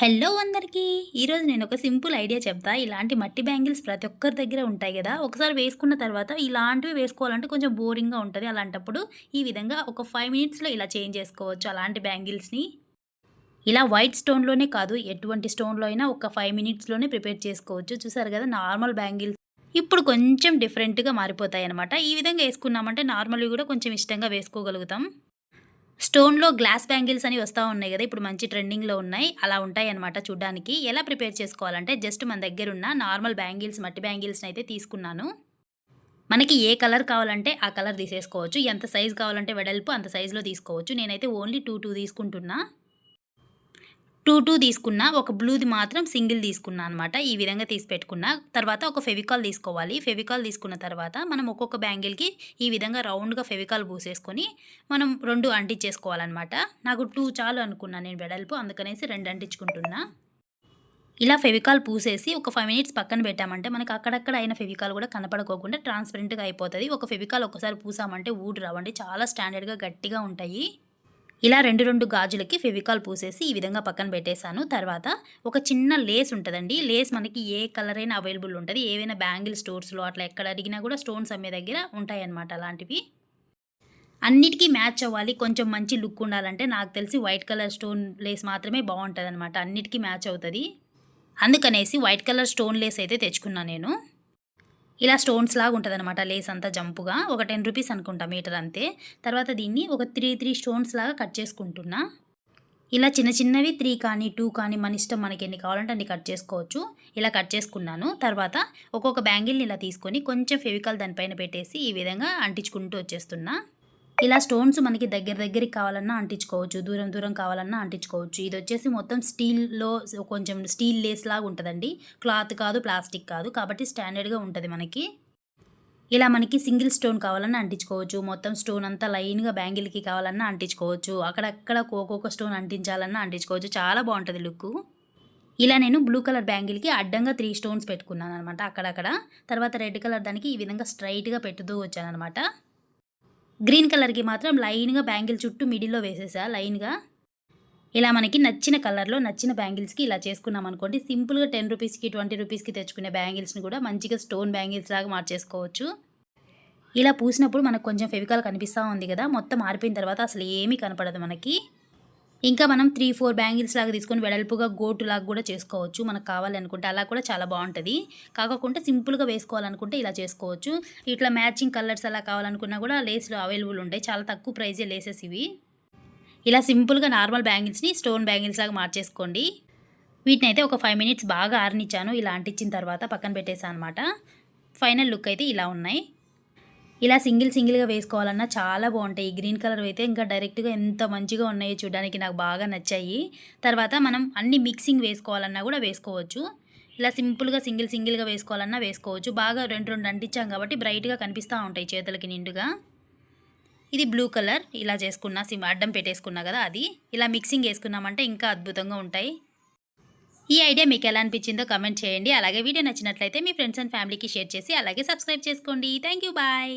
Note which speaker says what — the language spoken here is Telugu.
Speaker 1: హలో అందరికీ. ఈరోజు నేను ఒక సింపుల్ ఐడియా చెప్తా. ఇలాంటి మట్టి బ్యాంగిల్స్ ప్రతి ఒక్కరి దగ్గర ఉంటాయి కదా. ఒకసారి వేసుకున్న తర్వాత ఇలాంటివి వేసుకోవాలంటే కొంచెం బోరింగ్గా ఉంటుంది. అలాంటప్పుడు ఈ విధంగా ఒక ఫైవ్ మినిట్స్లో ఇలా చేంజ్ చేసుకోవచ్చు అలాంటి బ్యాంగిల్స్ని. ఇలా వైట్ స్టోన్లోనే కాదు ఎటువంటి స్టోన్లో అయినా ఒక ఫైవ్ మినిట్స్లోనే ప్రిపేర్ చేసుకోవచ్చు. చూసారు కదా నార్మల్ బ్యాంగిల్స్ ఇప్పుడు కొంచెం డిఫరెంట్గా మారిపోతాయి అనమాట ఈ విధంగా వేసుకున్నామంటే నార్మల్వి కూడా కొంచెం ఇష్టంగా వేసుకోగలుగుతాం. స్టోన్లో గ్లాస్ బ్యాంగిల్స్ అని వస్తూ ఉన్నాయి కదా ఇప్పుడు మంచి ట్రెండింగ్లో ఉన్నాయి. అలా ఉంటాయి అనమాట చూడ్డానికి. ఎలా ప్రిపేర్ చేసుకోవాలంటే జస్ట్ మన దగ్గర ఉన్న నార్మల్ బ్యాంగిల్స్ మట్టి బ్యాంగిల్స్ని అయితే తీసుకున్నాను. మనకి ఏ కలర్ కావాలంటే ఆ కలర్ తీసేసుకోవచ్చు. ఎంత సైజ్ కావాలంటే వెడల్పు అంత సైజులో తీసుకోవచ్చు. నేనైతే ఓన్లీ టూ టూ తీసుకుంటున్నా. టూ టూ తీసుకున్న ఒక బ్లూది మాత్రం సింగిల్ తీసుకున్నా అనమాట ఈ విధంగా తీసి పెట్టుకున్న. తర్వాత ఒక ఫెవికాల్ తీసుకోవాలి. ఫెవికాల్ తీసుకున్న తర్వాత మనం ఒక్కొక్క బ్యాంగిల్కి ఈ విధంగా రౌండ్గా ఫెవికాల్ పూసేసుకొని మనం రెండు అంటించేసుకోవాలన్నమాట. నాకు టూ చాలు అనుకున్నా నేను వెడల్పు అందుకనేసి రెండు అంటించుకుంటున్నా. ఇలా ఫెవికాల్ పూసేసి ఒక ఫైవ్ మినిట్స్ పక్కన పెట్టామంటే మనకి అక్కడక్కడ అయిన ఫెవికాల్ కూడా కనపడుకోకుండా ట్రాన్స్పరెంట్గా అయిపోతుంది. ఒక ఫెవికాల్ ఒకసారి పూసామంటే ఊడు రావండి. చాలా స్టాండర్డ్గా గట్టిగా ఉంటాయి. ఇలా రెండు రెండు గాజులకి ఫెవికాల్ పూసేసి ఈ విధంగా పక్కన పెట్టేశాను. తర్వాత ఒక చిన్న లేస్ ఉంటుందండి. లేస్ మనకి ఏ కలర్ అయినా అవైలబుల్ ఉంటుంది. ఏవైనా బ్యాంగిల్ స్టోర్స్లో అట్లా ఎక్కడ అడిగినా కూడా స్టోన్స్ అమ్మే దగ్గర ఉంటాయన్నమాట అలాంటివి. అన్నిటికీ మ్యాచ్ అవ్వాలి. కొంచెం మంచి లుక్ ఉండాలంటే నాకు తెలిసి వైట్ కలర్ స్టోన్ లేస్ మాత్రమే బాగుంటుంది అనమాట అన్నిటికీ మ్యాచ్ అవుతుంది. అందుకనేసి వైట్ కలర్ స్టోన్ లేస్ అయితే తెచ్చుకున్నాను నేను. ఇలా స్టోన్స్ లాగా ఉంటుంది అనమాట లేస్ అంతా జంపుగా. ఒక టెన్ రూపీస్ అనుకుంటా మీటర్ అంతే. తర్వాత దీన్ని ఒక త్రీ త్రీ స్టోన్స్ లాగా కట్ చేసుకుంటున్నా. ఇలా చిన్న చిన్నవి త్రీ కానీ టూ కానీ మన ఇష్టం మనకి ఎన్ని కావాలంటే అన్ని కట్ చేసుకోవచ్చు. ఇలా కట్ చేసుకున్నాను. తర్వాత ఒక్కొక్క బ్యాంగిల్ని ఇలా తీసుకొని కొంచెం ఫెవికల్ దానిపైన పెట్టేసి ఈ విధంగా అంటించుకుంటూ వచ్చేస్తున్నా. ఇలా స్టోన్స్ మనకి దగ్గర దగ్గరికి కావాలన్నా అంటించుకోవచ్చు దూరం దూరం కావాలన్నా అంటించుకోవచ్చు. ఇది వచ్చేసి మొత్తం స్టీల్లో కొంచెం స్టీల్ లేస్ లాగా ఉంటుందండి. క్లాత్ కాదు ప్లాస్టిక్ కాదు కాబట్టి స్టాండర్డ్గా ఉంటుంది మనకి. ఇలా మనకి సింగిల్ స్టోన్ కావాలన్నా అంటించుకోవచ్చు. మొత్తం స్టోన్ అంతా లైన్గా బ్యాంగిల్కి కావాలన్నా అంటించుకోవచ్చు. అక్కడక్కడ ఒక్కొక్క స్టోన్ అంటించాలన్నా అంటించుకోవచ్చు. చాలా బాగుంటుంది లుక్. ఇలా నేను బ్లూ కలర్ బ్యాంగిల్కి అడ్డంగా త్రీ స్టోన్స్ పెట్టుకున్నాను అనమాట అక్కడక్కడ. తర్వాత రెడ్ కలర్ దానికి ఈ విధంగా స్ట్రైట్గా పెట్టుతూ వచ్చాను అనమాట గ్రీన్ కలర్కి మాత్రం లైన్గా బ్యాంగిల్ చుట్టూ మిడిల్లో వేసేసా లైన్గా. ఇలా మనకి నచ్చిన కలర్లో నచ్చిన బ్యాంగిల్స్కి ఇలా చేసుకున్నాం అనుకోండి. సింపుల్గా టెన్ రూపీస్కి ట్వంటీ రూపీస్కి తెచ్చుకునే బ్యాంగిల్స్ని కూడా మంచిగా స్టోన్ బ్యాంగిల్స్ లాగా మార్చేసుకోవచ్చు. ఇలా పూసినప్పుడు మనకు కొంచెం ఫెవికాల్ కనిపిస్తూ ఉంది కదా మొత్తం ఆరిపోయిన తర్వాత అసలు ఏమీ కనపడదు మనకి. ఇంకా మనం త్రీ ఫోర్ బ్యాంగిల్స్ లాగా తీసుకొని వెడల్పుగా గోటు లాగా కూడా చేసుకోవచ్చు. మనకు కావాలనుకుంటే అలా కూడా చాలా బాగుంటుంది. కాకుండా సింపుల్గా వేసుకోవాలనుకుంటే ఇలా చేసుకోవచ్చు. ఇట్లా మ్యాచింగ్ కలర్స్ అలా కావాలనుకున్నా కూడా లేస్లు అవైలబుల్ ఉంటాయి. చాలా తక్కువ ప్రైజే లేసెస్ ఇవి. ఇలా సింపుల్గా నార్మల్ బ్యాంగిల్స్ని స్టోన్ బ్యాంగిల్స్ లాగా మార్చేసుకోండి. వీటిని అయితే ఒక ఫైవ్ మినిట్స్ బాగా ఆరనిచ్చాను. ఇలా అంటించిన తర్వాత పక్కన పెట్టేసాను అనమాట ఫైనల్ లుక్ అయితే ఇలా ఉన్నాయి. ఇలా సింగిల్ సింగిల్గా వేసుకోవాలన్నా చాలా బాగుంటాయి. ఈ గ్రీన్ కలర్ అయితే ఇంకా డైరెక్ట్గా ఎంత మంచిగా ఉన్నాయో చూడడానికి నాకు బాగా నచ్చాయి. తర్వాత మనం అన్ని మిక్సింగ్ వేసుకోవాలన్నా కూడా వేసుకోవచ్చు. ఇలా సింపుల్గా సింగిల్ సింగిల్గా వేసుకోవాలన్నా వేసుకోవచ్చు. బాగా రెండు రెండు అంటించాం కాబట్టి బ్రైట్గా కనిపిస్తూ ఉంటాయి చేతులకి నిండుగా. ఇది బ్లూ కలర్. ఇలా చేసుకున్నా సిమ్ అడ్డం పెట్టేసుకున్నా కదా అది. ఇలా మిక్సింగ్ వేసుకున్నామంటే ఇంకా అద్భుతంగా ఉంటాయి. ఈ ఐడియా మీకు ఎలా అనిపించిందో కమెంట్ చేయండి. అలాగే వీడియో నచ్చినట్లయితే మీ ఫ్రెండ్స్ అండ్ ఫ్యామిలీకి షేర్ చేసి అలాగే సబ్స్క్రైబ్ చేసుకోండి. Thank you bye